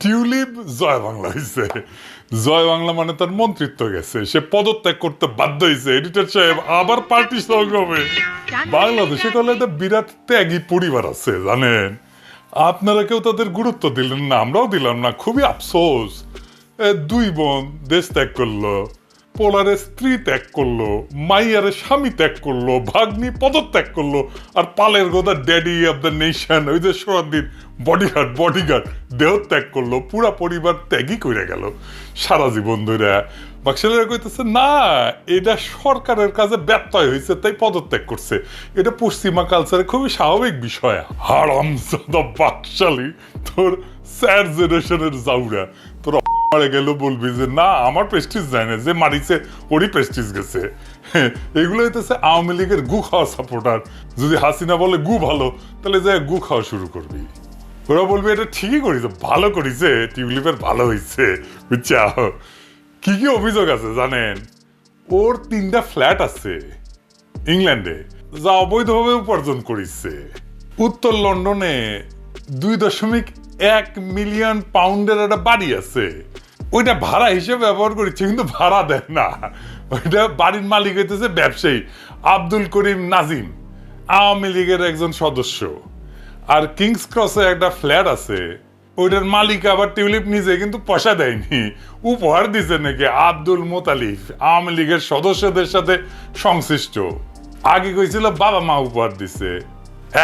Tulip জয় বাংলা হয়েছে জয় বাংলা মানে তার মন্ত্রিত্ব গেছে। সে পদত্যাগ করতে বাধ্য হয়েছে এডিটর সাহেব, আবার পার্টি সংগ্রামে বাংলাদেশে তাহলে একটা বিরাট ত্যাগী পরিবার আছে, জানেন? আপনারা কেউ তাদের গুরুত্ব দিলেন না, আমরাও দিলাম না। খুবই আফসোস। দুই বোন দেশ ত্যাগ করল। পোলারে স্ত্রী ত্যাগ করল, মাইয়ারে স্বামী ত্যাগ করল, ভাগ্নি পদত্যাগ করল, আর পালের গোদা ড্যাডি অফ দ্য নেশন ওই যে সোনাদিন বডিগার্ড বডিগার্ড দেহ ত্যাগ করল, পুরা পরিবার ত্যাগই করে গেল। সারা জীবন ধরে কইতেছে, না, এটা সরকারের কাছে ব্যত্যয় হয়েছে তাই পদত্যাগ করছে। এটা পশ্চিমা কালচারে খুবই স্বাভাবিক বিষয়। হারাম বাকশালী, তোর স্যার জেনারেশনের জাউরা, তোর মারা গেল বলবি যে, না, আমার প্রেস্টিজ যায় না, যে মারিছে, ওরই প্রেস্টিজ গেছে। এগুলো হইতেছে আওয়ামী লীগের গু খাওয়া সাপোর্টার যদি হাসিনা বলে গু ভালো, তাহলে যে গু খাওয়া শুরু করবি। ওরা এটা ঠিকই করিছে, ভালো করিছে, টিউলিপের ভালো হয়েছে কি কি অভিযোগ আছে জানেন? ওর তিনটা ফ্ল্যাট আছে ইংল্যান্ডে, যা অবৈধভাবে উপার্জন করিছে। উত্তর লন্ডনে দুই দশমিক এক মিলিয়ন পাউন্ডের একটা বাড়ি আছে। ওইটা ভাড়া হিসেবে ব্যবহার করেছে, কিন্তু ভাড়া দেয় না। ওইটা বাড়ির মালিক হইতেছে ব্যবসায়ী, আব্দুল করিম নাজিম, আওয়ামী লীগের একজন সদস্য। আর কিংস ক্রসে একটা ফ্ল্যাট আছে। ওইটার মালিক আবার টিউলিপ নিজে, কিন্তু পয়সা দেয়নি। উপহার দিছে নাকি আব্দুল মোতালিফ আওয়ামী লীগের সদস্যদের সাথে সংশ্লিষ্ট। আগে কইছিল, বাবা মা উপহার দিছে।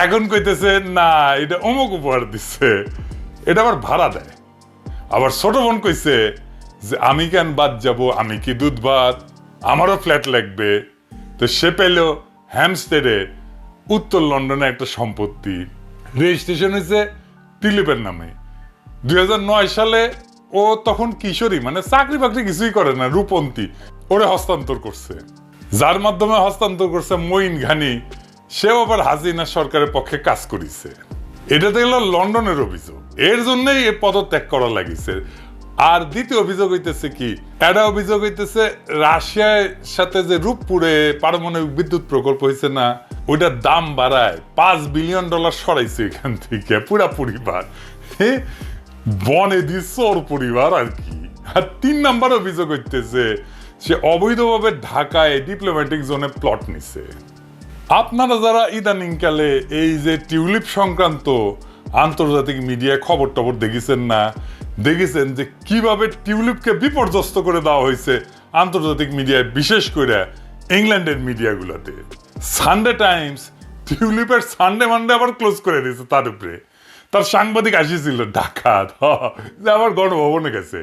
এখন কইতেছে, না, এটা অমুক উপহার দিচ্ছে এটা আবার ভাড়া দেয়। আবার ছোট বোন কইছে যে, আমি কেন বাদ যাব? আমি কি দুধ ভাত আমারও ফ্ল্যাট লাগবে। তো সে পেল হ্যামস্টেডে উত্তর লন্ডনে একটা সম্পত্তি। রেজিস্ট্রেশন হয়েছে টিলিপের নামে। দুই হাজার নয় সালে ও তখন কিশোরী মানে চাকরি বাকরি কিছুই করে না, রূপন্তী। ওরে হস্তান্তর করছে। যার মাধ্যমে হস্তান্তর করছে মঈন ঘানি। সেও আবার হাজিনা সরকারের পক্ষে কাজ করিছে। এটা তো গেল লন্ডনের অভিযোগ। এর জন্যই এ পদত্যাগ করা লাগিছে। আর দ্বিতীয় অভিযোগ হইতেছে কি, একটা অভিযোগ হইতেছে রাশিয়ার সাথে যে রূপপুরে পারমাণবিক বিদ্যুৎ প্রকল্প হয়েছে না, ওইটার দাম বাড়ায় পাঁচ বিলিয়ন ডলার সরাইছে এখান থেকে, পুরা পরিবার। বনে দিচ্ছে ওর পরিবার আর কি। আর তিন নাম্বার অভিযোগ হইতেছে, সে অবৈধভাবে ঢাকায় ডিপ্লোম্যাটিক জোনে প্লট নিছে। আপনারা যারা ইদানিংকালে এই যে টিউলিপ সংক্রান্ত আন্তর্জাতিক মিডিয়ায় খবর টবর দেখেছেন না, দেখেছেন যে কীভাবে টিউলিপকে বিপর্যস্ত করে দেওয়া হয়েছে আন্তর্জাতিক মিডিয়ায়, বিশেষ করে ইংল্যান্ডের মিডিয়াগুলোতে। সানডে টাইমস টিউলিপের সানডে মানডে আবার ক্লোজ করে দিয়েছে তার উপরে। তার সাংবাদিক আসিছিল ঢাকা যে আবার গণভবনে গেছে।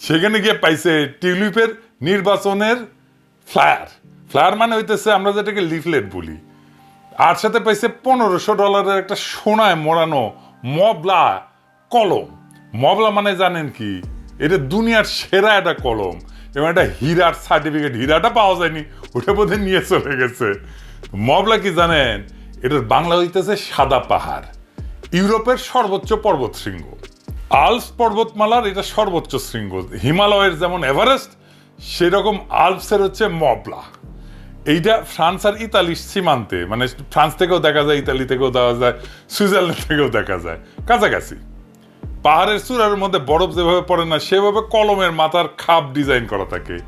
সেখানে গিয়ে পাইছে টিউলিপের নির্বাচনের ফ্লায়ার। ফ্লায়ার মানে হইতেছে আমরা যেটাকে লিফলেট বলি। আর সাথে পাইছে পনেরোশো ডলারের একটা সোনায় মোড়ানো মবলা কলম। মবলা মানে জানেন কি? এটা দুনিয়ার সেরা একটা কলম। এবং একটা হীরার সার্টিফিকেট হীরাটা পাওয়া যায়নি, ওটা বোধহয় নিয়ে চলে গেছে। মবলা কি জানেন? এটার বাংলা হইতেছে সাদা পাহাড়। ইউরোপের সর্বোচ্চ পর্বত শৃঙ্গ। আলপস পর্বতমালার এটা সর্বোচ্চ শৃঙ্গ। হিমালয়ের যেমন এভারেস্ট, সেরকম আলপসের হচ্ছে মবলা। এইটা ফ্রান্স আর ইতালির সীমান্তে মানে ফ্রান্স থেকেও দেখা যায়, ইতালি থেকেও দেখা যায়, সুইজারল্যান্ড থেকেও দেখা যায়। কাছাকাছি। পাহাড়ের চূড়ার মধ্যে বরফ যেভাবে পড়ে না, সেভাবে কলমের মাথার খাপ ডিজাইন করা থাকে।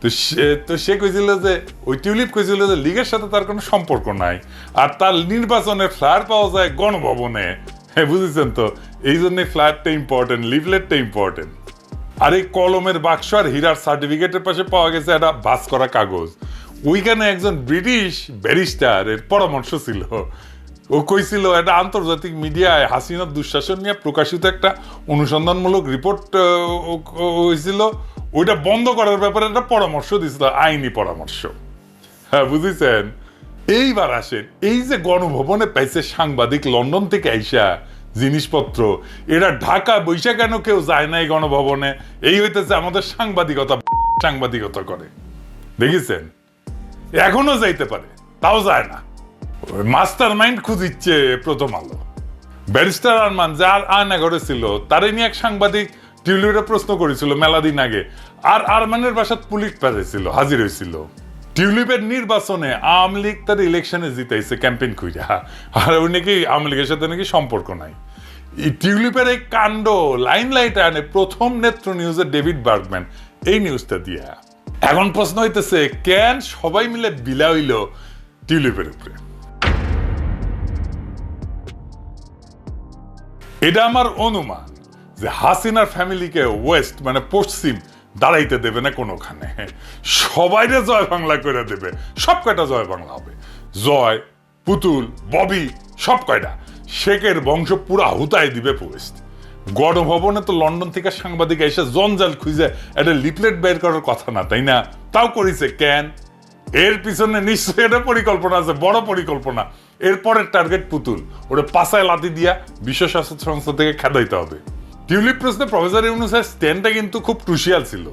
তো সে তো সে কইছিল যে, ওই টিউলিপ কইছিল যে, লিগের সাথে তার কোনো সম্পর্ক নাই। আর তার নির্বাচনের ফ্লায়ার পাওয়া যায় গণভবনে। হ্যাঁ বুঝেছেন তো? এই জন্য ফ্ল্যাটটা ইম্পর্টেন্ট লিফলেটটা ইম্পর্টেন্ট আর এই কলমের বাক্স আর হীরার সার্টিফিকেটের পাশে পাওয়া গেছে একটা বাস করা কাগজ। ওইখানে একজন ব্রিটিশ ব্যারিস্টার, এর পরামর্শ ছিল। ও কইছিল একটা আন্তর্জাতিক মিডিয়ায় হাসিনার দুঃশাসন নিয়ে প্রকাশিত একটা অনুসন্ধানমূলক রিপোর্ট হয়েছিল ওইটা বন্ধ করার ব্যাপারে একটা পরামর্শ দিছিল আইনি পরামর্শ। হ্যাঁ বুঝেছেন? এইবার আসেন, এই যে গণভবনে পাইছে সাংবাদিক লন্ডন থেকে আইসা জিনিসপত্র, এরা ঢাকা বৈশা কেন কেউ যায় না এই গণভবনে? এই হইতেছে আমাদের সাংবাদিকতা সাংবাদিকতা করে। দেখেছেন? এখনও যাইতে পারে, তাও যায় না। মাস্টার মাইন্ড খুঁজিচ্ছে প্রথম আলো। ব্যারিস্টার আরমান যার আয়না ঘরে ছিল তারে নিয়ে এক সাংবাদিক টিউলিপে প্রশ্ন করেছিল মেলা দিন আগে, আর আরমানের বাসাত পুলিশ পাঠাইছিল, হাজির হয়েছিল টিউলিপের নির্বাচনে আওয়ামী লীগ তার ইলেকশনে জিতাইছে ক্যাম্পেইন কইরা। আর ওই নাকি আওয়ামী লীগের সাথে নাকি সম্পর্ক নাই। টিউলিপের এই কাণ্ড লাইন লাইট আনে প্রথম নেত্র নিউজের ডেভিড বার্গম্যান এই নিউজটা দিয়া। এখন প্রশ্ন হইতেছে, কেন সবাই মিলে বিলা হইল টিউলিপের উপরে? এটা আমার অনুমান যে হাসিনার ফ্যামিলিকে ওয়েস্ট মানে পশ্চিম, দাঁড়াইতে দেবে না কোনোখানে। সবাইরে জয় বাংলা করে দেবে সব কয়টা জয় বাংলা হবে। জয়, পুতুল, ববি সব কয়টা শেখের বংশ পুরা হুতায় দিবে ওয়েস্ট। গণভবনে তো লন্ডন থেকে সাংবাদিক এসে জঞ্জাল খুঁজে একটা লিফলেট বের করার কথা না তাই না? তাও করিছে কেন? এর পিছনে নিশ্চয়ই একটা পরিকল্পনা আছে বড় পরিকল্পনা। এরপরের টার্গেট পুতুল ওটা পাশায় লাতি দিয়া বিশ্ব স্বাস্থ্য সংস্থা থেকে খেদাইতে হবে। টিউলিপ প্রশ্নে প্রফেসর ইউনুসের স্ট্যান্ডটা কিন্তু খুব ক্রুশিয়াল ছিল।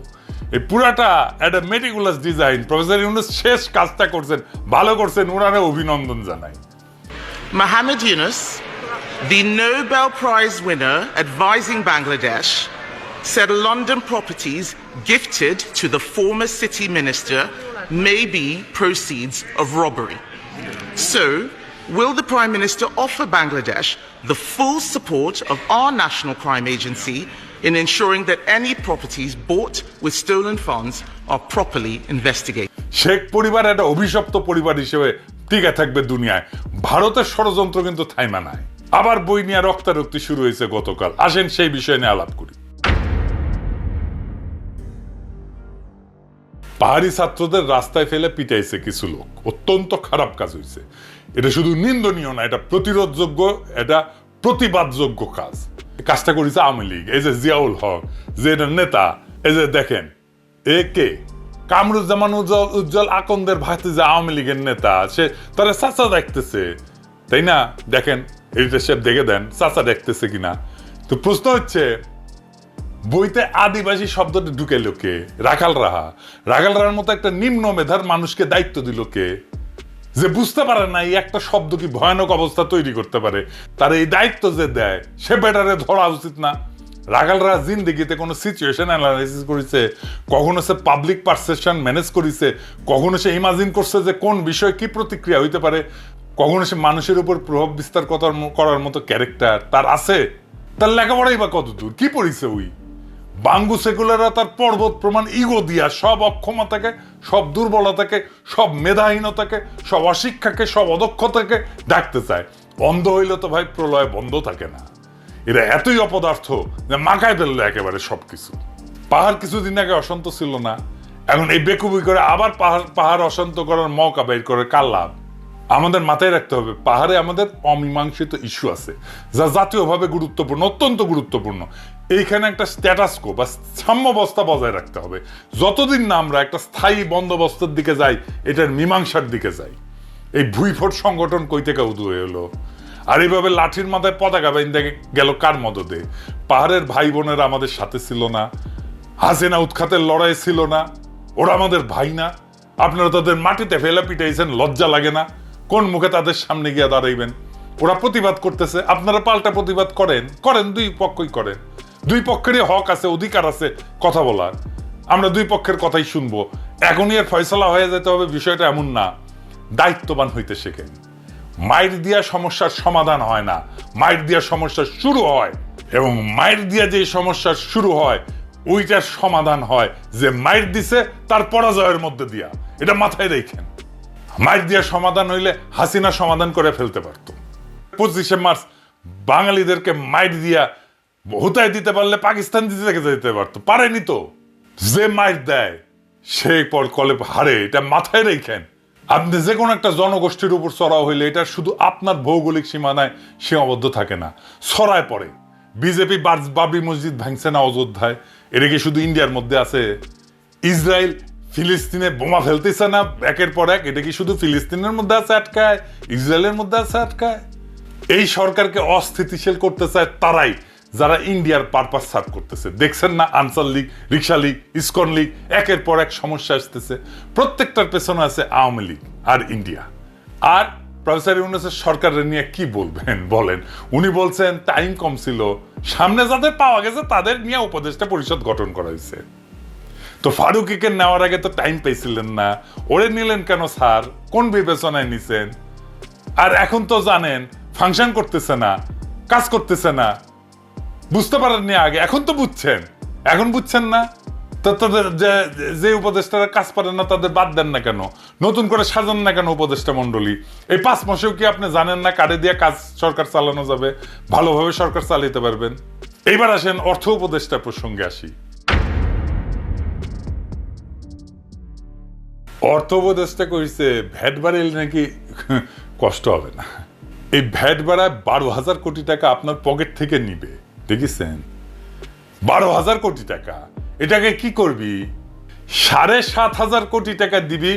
এই পুরাটা একটা মেটিকুলাস ডিজাইন প্রফেসর ইউনুস শেষ কাজটা করছেন ভালো করছেন ওনারে অভিনন্দন জানাই। Mohammed Yunus, the Nobel Prize winner advising Bangladesh, said London properties gifted to the former city minister may be proceeds of robbery. So, will the Prime Minister offer Bangladesh the full support of our National Crime Agency in ensuring that any properties bought with stolen funds are properly investigated? Sheikh পরিবার একটা অভিশপ্ত পরিবার হিসেবে টিকে থাকবে দুনিয়ায় ভারতের ষড়যন্ত্র কিন্তু থাইমা নাই আবার বই নিয়ে রক্তারক্তি শুরু হয়েছে গতকাল। আসেন সেই বিষয় নিয়ে আলাপ করি। পাহাড়ি ছাত্রদের রাস্তায় ফেলে পিটাইছে কিছু লোক। অত্যন্ত খারাপ কাজ হয়েছে। এটা শুধু নিন্দনীয় না, এটা প্রতিরোধযোগ্য, এটা প্রতিবাদযোগ্য কাজ। কাজটা করেছে আওয়ামী লীগ। এই যে জিয়াউল হক, যে নেতা, এই যে দেখেন, এ কে? কামরুজ্জামান উজ্জ্বল উজ্জ্বল আকন্দের ভাতে যে আওয়ামী লীগের নেতা, সে তারা চাচা দেখতেছে। তাই না? দেখেন এডিটার সাহেব দেখে দেন, চাচা দেখতেছে কিনা? তো প্রশ্ন হচ্ছে, বইতে আদিবাসী শব্দটা ঢুকেল কে? রাখাল রাহা। রাখাল রাহার মতো একটা নিম্ন মেধার মানুষকে দায়িত্ব দিল কে? যে বুঝতে পারে না এই একটা শব্দ কি ভয়ানক অবস্থা তৈরি করতে পারে, তার এই দায়িত্ব যে দেয়, সে বেটারে ধরা উচিত না। রাখালরা জিন্দিগিতে কোনো সিচুয়েশন অ্যানালাইসিস করেছে, কখনো সে পাবলিক পারসেপশন ম্যানেজ করেছে, কখনো সে ইমাজিন করছে যে কোন বিষয়ে কি প্রতিক্রিয়া হইতে পারে কখনো সে মানুষের উপর প্রভাব বিস্তার করার মতো ক্যারেক্টার তার আছে? তার লেখাপড়াই বা কত দূর? কি পড়িছে ওই? বাঙ্গু সেকুলাররা তার পর্বত প্রমাণ, ইগো দিয়া সব অক্ষমতাকে, সব দুর্বলতাকে, সব মেধাহীনতাকে, সব অশিক্ষাকে, সব অদক্ষতাকে ডাকতে চায়। বন্ধ হইলে তো ভাই প্রলয় বন্ধ থাকে না। এরা এতই অপদার্থ যে মাকায় ফেলল একেবারে সবকিছু। পাহাড় কিছুদিন আগে অশান্ত ছিল না। এখন এই বেকুবি করে আবার পাহাড় পাহাড় অশান্ত করার মৌকা বের করে কার লাভ? আমাদের মাথায় রাখতে হবে, পাহাড়ে আমাদের অমীমাংসিত ইস্যু আছে, যা জাতীয়ভাবে গুরুত্বপূর্ণ, অত্যন্ত গুরুত্বপূর্ণ। এইখানে একটা স্ট্যাটাসকো বা সাম্যাবস্থা বজায় রাখতে হবে। যতদিন না আমরা একটা স্থায়ী বন্দোবস্তের দিকে যাই, এটার মীমাংসার দিকে যাই। এই ভুইফোট সংগঠন কই থেকে উদু এলো? আর এইভাবে লাঠির মাথায় পতাকা দেখে গেল কার মদদে? পাহাড়ের ভাই বোনেরা আমাদের সাথে ছিল না, হাসিনা উৎখাতের লড়াই ছিল না, ওরা আমাদের ভাই না। আপনারা তাদের মাটিতে ফেলে পিটাইছেন, লজ্জা লাগে না। কোন মুখে তাদের সামনে গিয়ে দাঁড়াইবেন? ওরা প্রতিবাদ করতেছে, আপনারা পাল্টা প্রতিবাদ করেন। করেন, দুই পক্ষই করেন। দুই পক্ষেরই হক আছে, অধিকার আছে কথা বলার। আমরা দুই পক্ষের কথাই শুনব। এখনই এর ফয়সলা হয়ে যেতে হবে, বিষয়টা এমন না। দায়িত্ববান হইতে শেখেন। মায়ের দিয়া সমস্যার সমাধান হয় না। মায়ের দিয়া সমস্যা শুরু হয় এবং মায়ের দিয়া যে সমস্যার শুরু হয়, ওইটার সমাধান হয় যে মায়ের দিছে, তার পরাজয়ের মধ্যে দিয়া। এটা মাথায় রেখেন। মায়ের দিয়া সমাধান হইলে হাসিনা সমাধান করে ফেলতে পারত। পঁচিশে মার্চ বাঙালিদেরকে মায়ের দিয়া হুতায় দিতে পারলে পাকিস্তান দিতে যেতে পারতো। পারেনি তো। যে মায়ের দেয় সে পর কলে হারে, এটা মাথায় রেখেন। আপনি যে কোনো একটা জনগোষ্ঠীর উপর চড়াও হইলে এটা শুধু আপনার ভৌগোলিক সীমানায় সীমাবদ্ধ থাকে না। ছড়ায় পড়ে। বিজেপি বাবরি মসজিদ ভাঙছে না অযোধ্যায়। এটা কি শুধু ইন্ডিয়ার মধ্যে আছে। ইসরায়েল ফিলিস্তিনে বোমা ফেলতেছে না? একের পর এক, এটা কি শুধু ফিলিস্তিনের মধ্যে আছে আটকায়? ইসরায়েলের মধ্যে আছে আটকায়? এই সরকারকে অস্থিতিশীল করতে চায় তারাই, যারা ইন্ডিয়ার পারপাস সার্ভ করতেছে। দেখছেন না, Ansar league, rickshaw league, ISKCON league, একের পর এক সমস্যা আসতেছে। প্রত্যেকটার পেছনে আছে আওয়ামী লীগ আর ইন্ডিয়া। আর প্রফেসর ইউনুসের সরকারের নিয়ে কি বলবেন? বলেন। উনি বলছেন, টাইম কম ছিল। সামনে যাদের পাওয়া গেছে, তাদের নিয়ে উপদেষ্টা পরিষদ গঠন করা হয়েছে। তো ফারুকিকে নেওয়ার আগে তো টাইম পেয়েছিলেন না। ওরে নিলেন কেন, স্যার? কোন বিবেচনায় নিছেন? আর এখন তো জানেন ফাংশন করতেছে না, কাজ করতেছে না। বুঝতে পারেননি আগে, এখন তো বুঝছেন। এখন বুঝছেন না? তো তাদের যে যে উপদেষ্টারা কাজ পারেন না, তাদের বাদ দেন না কেন? নতুন করে সাজান না কেন উপদেষ্টা মন্ডলী এই পাঁচ মাসেও কি আপনি জানেন না কারে দিয়ে কাজ সরকার চালানো যাবে? ভালোভাবে সরকার চালাতে পারবেন? এইবার আসেন অর্থ উপদেষ্টা প্রসঙ্গে আসি। অর্থ উপদেষ্টা কইছে, ভ্যাট বাড়াইলে নাকি কষ্ট হবে না। এই ভ্যাট বাড়ায় বারো হাজার কোটি টাকা আপনার পকেট থেকে নিবে, দেখেছেন? বারো হাজার কোটি টাকা। এটাকে কি করবি? সাড়ে সাত হাজার কোটি টাকা দিবি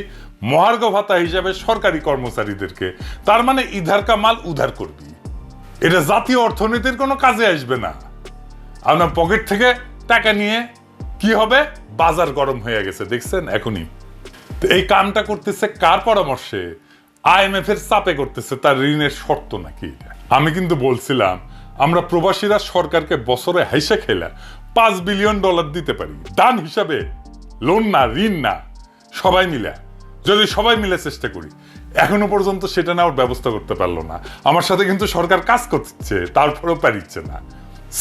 মহার্ঘ ভাতা হিসাবে সরকারি কর্মচারীদেরকে। তার মানে ইধার কামাল উধার করবি। এটা জাতীয় অর্থনীতির কোনো কাজে আসবে না। আপনার পকেট থেকে টাকা নিয়ে কি হবে? বাজার গরম হয়ে গেছে, দেখছেন? এখনই। এই কামটা করতেছে কার পরামর্শে? আইএমএফ এর চাপে করতেছে, তার ঋণের শর্ত নাকি আমি কিন্তু বলছিলাম, আমরা প্রবাসীরা সরকারকে বছরে হাইসা খেলা পাঁচ বিলিয়ন ডলার দিতে পারি। দান হিসাবে, লোন না, ঋণ না, সবাই মিলে। যদি সবাই মিলে চেষ্টা করি, এখনও পর্যন্ত সেটা নেওয়ার ব্যবস্থা করতে পারল না। আমার সাথে কিন্তু সরকার কাজ করছে, তারপরেও পারিচ্ছে না।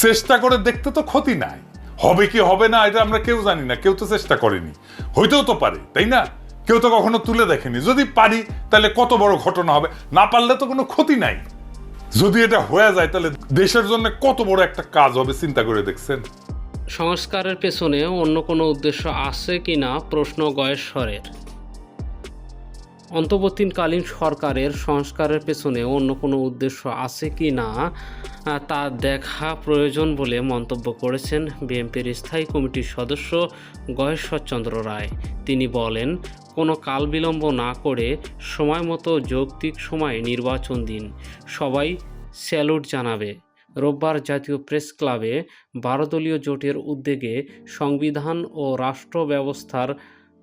চেষ্টা করে দেখতে তো ক্ষতি নাই। হবে কি হবে না, এটা আমরা কেউ জানি না, কেউ তো চেষ্টা করেনি। হইতেও তো পারে, তাই না? কেউ তো কখনো তুলে দেখেনি। যদি পারি, তাহলে কত বড় ঘটনা হবে। না পারলে তো কোনো ক্ষতি নাই। যদি এটা হয়ে যায়, তাহলে দেশের জন্য কত বড় একটা কাজ হবে, চিন্তা করে দেখছেন? সংস্কারের পেছনে অন্য কোনো উদ্দেশ্য আছে কি না প্রশ্ন গয়েশ্বরের। অন্তর্বর্তীকালীন সরকারের সংস্কারের পেছনে অন্য কোনো উদ্দেশ্য আছে কি না তা দেখা প্রয়োজন বলে মন্তব্য করেছেন বিএনপির স্থায়ী কমিটির সদস্য গহেশ্বরচন্দ্র রায়। তিনি বলেন, কোনো কাল বিলম্ব না করে সময় মতো যৌক্তিক সময়ে নির্বাচন দিন। সবাই স্যালুট জানাবে। রোববার জাতীয় প্রেস ক্লাবে বারো দলীয় জোটের উদ্যোগে সংবিধান ও রাষ্ট্র ব্যবস্থার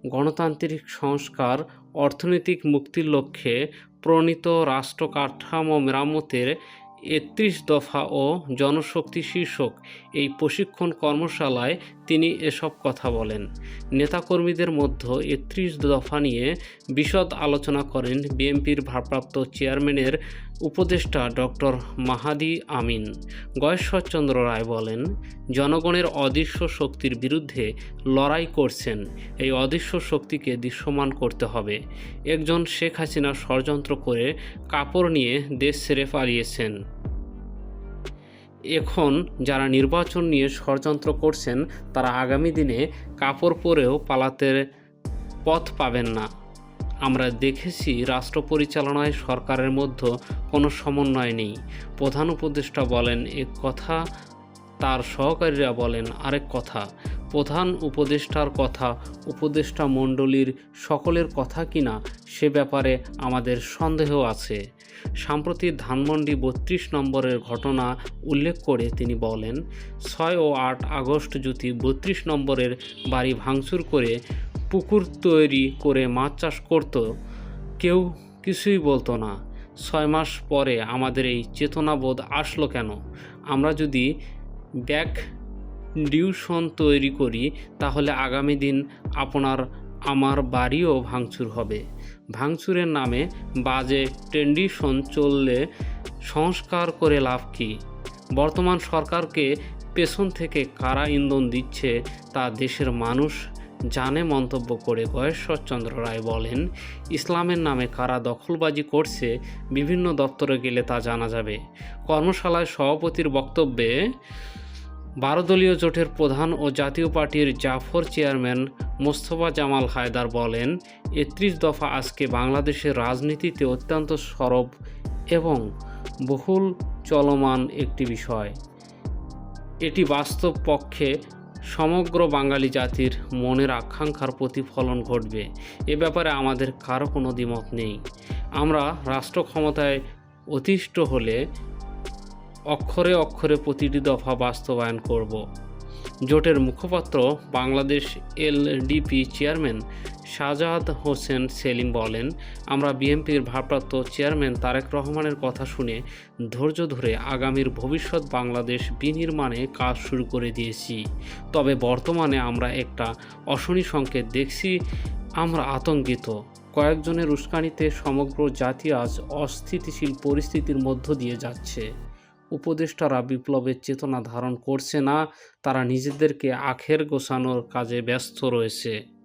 গণতান্ত্রিক সংস্কার অর্থনৈতিক মুক্তির লক্ষ্যে প্রণীত রাষ্ট্র কাঠামো মেরামতের একত্রিশ দফা ও জনশক্তি শীর্ষক এই প্রশিক্ষণ কর্মশালায় তিনি এসব কথা বলেন। নেতাকর্মীদের মধ্যে একত্রিশ দফা নিয়ে বিশদ আলোচনা করেন বিএনপির ভারপ্রাপ্ত চেয়ারম্যানের উপদেষ্টা ডক্টর মাহাদি আমিন। গয়েশ্বরচন্দ্র রায় বলেন, জনগণের অদৃশ্য শক্তির বিরুদ্ধে লড়াই করছেন। এই অদৃশ্য শক্তিকে দৃশ্যমান করতে হবে। একজন শেখ হাসিনা ষড়যন্ত্র করে কাপড় নিয়ে দেশ ছেড়ে পালিয়েছেন। এখন যারা নির্বাচন নিয়ে ষড়যন্ত্র করছেন, তারা আগামী দিনে কাপড় পরেও পালাতে পথ পাবেন না। আমরা দেখেছি রাষ্ট্র পরিচালনায় সরকারের মধ্যে কোনো সমন্বয় নেই। প্রধান উপদেষ্টা বলেন এক কথা তার সহকারীরা বলেন, আরেক কথা, প্রধান উপদেষ্টার কথা, উপদেষ্টা মণ্ডলীর সকলের কথা কিনা সে ব্যাপারে আমাদের সন্দেহ আছে। সাম্প্রতি ধানমন্ডি বত্রিশ নম্বরের ঘটনা উল্লেখ করে তিনি বলেন, ছয় ও আট আগস্ট যদি বত্রিশ নম্বরের বাড়ি ভাঙচুর করে পুকুর তৈরি করে মাছ চাষ করত, কেউ কিছুই বলতো না। ছয় মাস পরে আমাদের এই চেতনাবোধ আসলো কেন? আমরা যদি ব্যাক ডিউশন তৈরি করি, তাহলে আগামী দিন আপনার, আমার বাড়িও ভাঙচুর হবে। ভাঙচুরের নামে বাজে ট্রেন্ডিশন চললে সংস্কার করে লাভ কী? বর্তমান সরকারকে পেছন থেকে কারা ইন্ধন দিচ্ছে, তা দেশের মানুষ জানে মন্তব্য করে গয়েশ্বরচন্দ্র রায় বলেন, ইসলামের নামে কারা দখলবাজি করছে, বিভিন্ন দপ্তরে গেলে তা জানা যাবে। কর্মশালায় সভাপতির বক্তব্যে বারো দলীয় জোটের প্রধান ও জাতীয় পার্টির জাফর চেয়ারম্যান মোস্তফা জামাল হায়দার বলেন, একত্রিশ দফা আজকে বাংলাদেশের রাজনীতিতে অত্যন্ত সরব এবং বহুল চলমান একটি বিষয়। এটি বাস্তব পক্ষে সমগ্র বাঙালি জাতির মনের আকাঙ্ক্ষার প্রতিফলন ঘটবে। এ ব্যাপারে আমাদের কারও কোনো দ্বিমত নেই। আমরা রাষ্ট্র ক্ষমতায় অতিষ্ঠ হলে অক্ষরে অক্ষরে প্রতিটি দফা বাস্তবায়ন করব। জোটের মুখপাত্র বাংলাদেশ এলডিপি চেয়ারম্যান শাহজাদ হোসেন সেলিম বলেন, আমরা বিএনপির ভারপ্রাপ্ত চেয়ারম্যান তারেক রহমানের কথা শুনে ধৈর্য ধরে আগামীর ভবিষ্যৎ বাংলাদেশ বিনির্মাণে কাজ শুরু করে দিয়েছি। তবে বর্তমানে আমরা একটা অশনি সংকেত দেখছি, আমরা আতঙ্কিত। কয়েকজনের উস্কানিতে সমগ্র জাতি আজ অস্থিতিশীল পরিস্থিতির মধ্য দিয়ে যাচ্ছে। উপদেষ্টারা বিপ্লবের চেতনা ধারণ করছে না তারা নিজেদেরকে আখের গোছানোর কাজে ব্যস্ত রয়েছে।